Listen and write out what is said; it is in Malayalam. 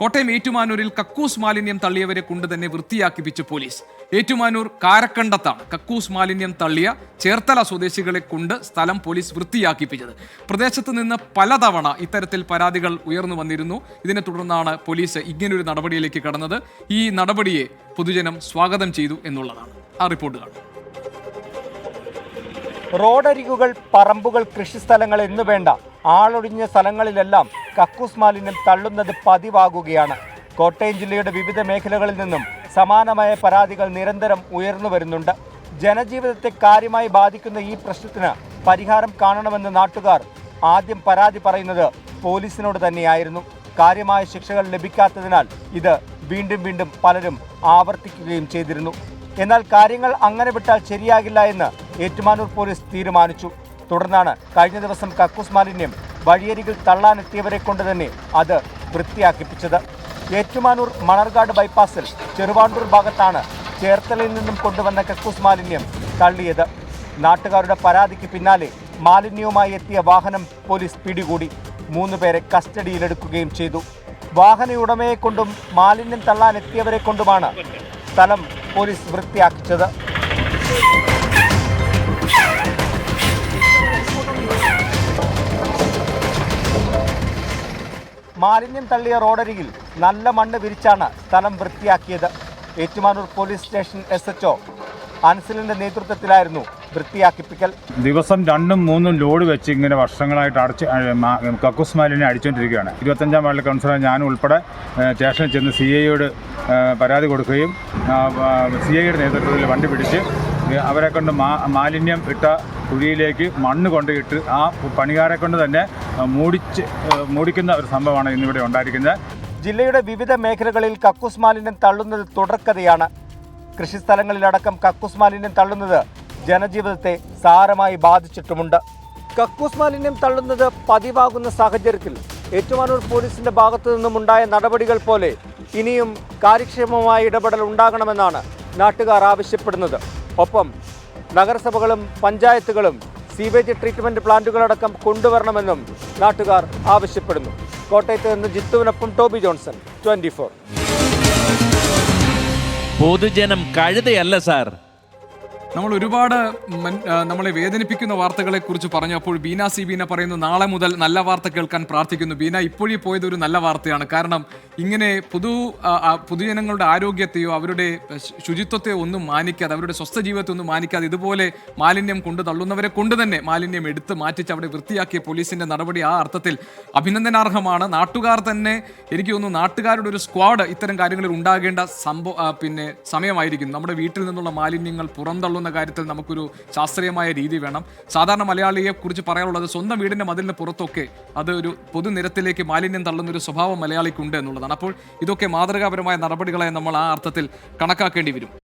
കോട്ടയം ഏറ്റുമാനൂരിൽ കക്കൂസ് മാലിന്യം തള്ളിയവരെ കൊണ്ട് തന്നെ വൃത്തിയാക്കിപ്പിച്ചു പോലീസ്. ഏറ്റുമാനൂർ കാരക്കണ്ടത്താണ് കക്കൂസ് മാലിന്യം തള്ളിയ ചേർത്തല സ്വദേശികളെ കൊണ്ട് സ്ഥലം പോലീസ് വൃത്തിയാക്കിപ്പിച്ചത്. പ്രദേശത്ത് നിന്ന് പലതവണ ഇത്തരത്തിൽ പരാതികൾ ഉയർന്നു വന്നിരുന്നു. ഇതിനെ തുടർന്നാണ് പോലീസ് ഇങ്ങനൊരു നടപടിയിലേക്ക് കടന്നത്. ഈ നടപടിയെ പൊതുജനം സ്വാഗതം ചെയ്തു എന്നുള്ളതാണ്. ആ റിപ്പോർട്ട് കാണും. റോഡരികുകൾ പറമ്പുകൾ കൃഷിസ്ഥലങ്ങൾ എന്നു വേണ്ട ആളൊഴിഞ്ഞ സ്ഥലങ്ങളിലെല്ലാം കക്കൂസ് മാലിന്യം തള്ളുന്നത് പതിവാകുകയാണ്. കോട്ടയം ജില്ലയുടെ വിവിധ മേഖലകളിൽ നിന്നും സമാനമായ പരാതികൾ നിരന്തരം ഉയർന്നു വരുന്നുണ്ട്. ജനജീവിതത്തെ കാര്യമായി ബാധിക്കുന്ന ഈ പ്രശ്നത്തിന് പരിഹാരം കാണണമെന്ന് നാട്ടുകാർ ആദ്യം പരാതി പറയുന്നത് പോലീസിനോട് തന്നെയായിരുന്നു. കാര്യമായ ശിക്ഷകൾ ലഭിക്കാത്തതിനാൽ ഇത് വീണ്ടും വീണ്ടും പലരും ആവർത്തിക്കുകയും ചെയ്തിരുന്നു. എന്നാൽ കാര്യങ്ങൾ അങ്ങനെ വിട്ടാൽ ശരിയാകില്ല എന്ന് ഏറ്റുമാനൂർ പോലീസ് തീരുമാനിച്ചു. തുടർന്നാണ് കഴിഞ്ഞ ദിവസം കക്കൂസ് മാലിന്യം വഴിയരികിൽ തള്ളാനെത്തിയവരെ കൊണ്ട് തന്നെ അത് വൃത്തിയാക്കിപ്പിച്ചത്. ഏറ്റുമാനൂർ മണർകാട് ബൈപ്പാസിൽ ചെറുവാണ്ടൂർ ഭാഗത്താണ് ചേർത്തലയിൽ നിന്നും കൊണ്ടുവന്ന കക്കൂസ് മാലിന്യം തള്ളിയത്. നാട്ടുകാരുടെ പരാതിക്ക് പിന്നാലെ മാലിന്യവുമായി എത്തിയ വാഹനം പോലീസ് പിടികൂടി. മൂന്ന് പേരെ കസ്റ്റഡിയിലെടുക്കുകയും ചെയ്തു. വാഹന ഉടമയെ കൊണ്ടും മാലിന്യം തള്ളാനെത്തിയവരെ കൊണ്ടുമാണ് സ്ഥലം പോലീസ് വൃത്തിയാക്കിച്ചത്. മാലിന്യം തള്ളിയ റോഡരികിൽ നല്ല മണ്ണ് വിരിച്ചാണ് സ്ഥലം വൃത്തിയാക്കിയത്. Ettumanoor police station S H O അൻസിലിന്റെ നേതൃത്വത്തിലായിരുന്നു വൃത്തിയാക്കിപ്പിക്കൽ. ദിവസം രണ്ടും മൂന്നും ലോഡ് വെച്ച് ഇങ്ങനെ വർഷങ്ങളായിട്ട് അടച്ച് കക്കൂസ് മാലിന്യം അടിച്ചുകൊണ്ടിരിക്കുകയാണ് ഇരുപത്തഞ്ചാം വാർഡിലെ കൗൺസിലർ ഞാൻ ഉൾപ്പെടെ സ്റ്റേഷനിൽ ചെന്ന് സി ഐയോട് പരാതി കൊടുക്കുകയും സി ഐയുടെ നേതൃത്വത്തിൽ വണ്ടി പിടിച്ച് അവരെ കൊണ്ട് മാലിന്യം ഇട്ട കുഴിയിലേക്ക് മണ്ണ് കൊണ്ടിട്ട് ആ പണിക്കാരെ കൊണ്ട് തന്നെ മൂടിച്ച് മൂടിക്കുന്ന ഒരു സംഭവമാണ് ഇന്നിവിടെ ഉണ്ടായിരിക്കുന്നത്. ജില്ലയുടെ വിവിധ മേഖലകളിൽ കക്കൂസ് മാലിന്യം തള്ളുന്നത് തുടർക്കഥയാണ്. കൃഷിസ്ഥലങ്ങളിലടക്കം കക്കൂസ് മാലിന്യം തള്ളുന്നത് ജനജീവിതത്തെ സാരമായി ബാധിച്ചിട്ടുമുണ്ട്. കക്കൂസ് മാലിന്യം തള്ളുന്നത് പതിവാകുന്ന സാഹചര്യത്തിൽ ഏറ്റുമാനൂർ പോലീസിന്റെ ഭാഗത്തു നിന്നുമുണ്ടായ നടപടികൾ പോലെ ഇനിയും കാര്യക്ഷമമായ ഇടപെടൽ ഉണ്ടാകണമെന്നാണ് നാട്ടുകാർ ആവശ്യപ്പെടുന്നത്. ഒപ്പം നഗരസഭകളും പഞ്ചായത്തുകളും സീവേജ് ട്രീറ്റ്മെന്റ് പ്ലാന്റുകളടക്കം കൊണ്ടുവരണമെന്നും നാട്ടുകാർ ആവശ്യപ്പെടുന്നു. കോട്ടയത്ത് നിന്ന് ജിത്തുവിനൊപ്പം ടോബി ജോൺസൺ ട്വന്റി പൊതുജനം കഴുതയല്ല സാർ. നമ്മൾ ഒരുപാട് നമ്മളെ വേദനിപ്പിക്കുന്ന വാർത്തകളെ കുറിച്ച് പറഞ്ഞപ്പോൾ ബീന സി ബീന പറയുന്നു നാളെ മുതൽ നല്ല വാർത്ത കേൾക്കാൻ പ്രാർത്ഥിക്കുന്നു. ബീന ഇപ്പോഴേ പോയത് ഒരു നല്ല വാർത്തയാണ്. കാരണം ഇങ്ങനെ പൊതു പൊതുജനങ്ങളുടെ ആരോഗ്യത്തെയോ അവരുടെ ശുചിത്വത്തെയോ ഒന്നും മാനിക്കാതെ അവരുടെ സ്വസ്ഥ ജീവിതത്തെ ഒന്നും മാനിക്കാതെ ഇതുപോലെ മാലിന്യം കൊണ്ട് തള്ളുന്നവരെ കൊണ്ട് തന്നെ മാലിന്യം എടുത്ത് മാറ്റിച്ച് അവിടെ വൃത്തിയാക്കിയ പോലീസിന്റെ നടപടി ആ അർത്ഥത്തിൽ അഭിനന്ദനാർഹമാണ്. നാട്ടുകാർ തന്നെ എനിക്ക് തോന്നുന്നു നാട്ടുകാരുടെ ഒരു സ്ക്വാഡ് ഇത്തരം കാര്യങ്ങളിൽ ഉണ്ടാകേണ്ട സംഭവ പിന്നെ സമയമായിരിക്കും നമ്മുടെ വീട്ടിൽ നിന്നുള്ള മാലിന്യങ്ങൾ പുറന്തള്ളുന്ന കാര്യത്തിൽ നമുക്കൊരു ശാസ്ത്രീയമായ രീതി വേണം. സാധാരണ മലയാളിയെ കുറിച്ച് പറയാനുള്ളത് സ്വന്തം വീടിന്റെ മതിലിന് പുറത്തൊക്കെ അത് ഒരു പൊതുനിരത്തിലേക്ക് മാലിന്യം തള്ളുന്ന ഒരു സ്വഭാവം മലയാളിക്കുണ്ട് എന്നുള്ളതാണ്. അപ്പോൾ ഇതൊക്കെ മാതൃകാപരമായ നടപടികളെ നമ്മൾ ആ അർത്ഥത്തിൽ കണക്കാക്കേണ്ടി വരും.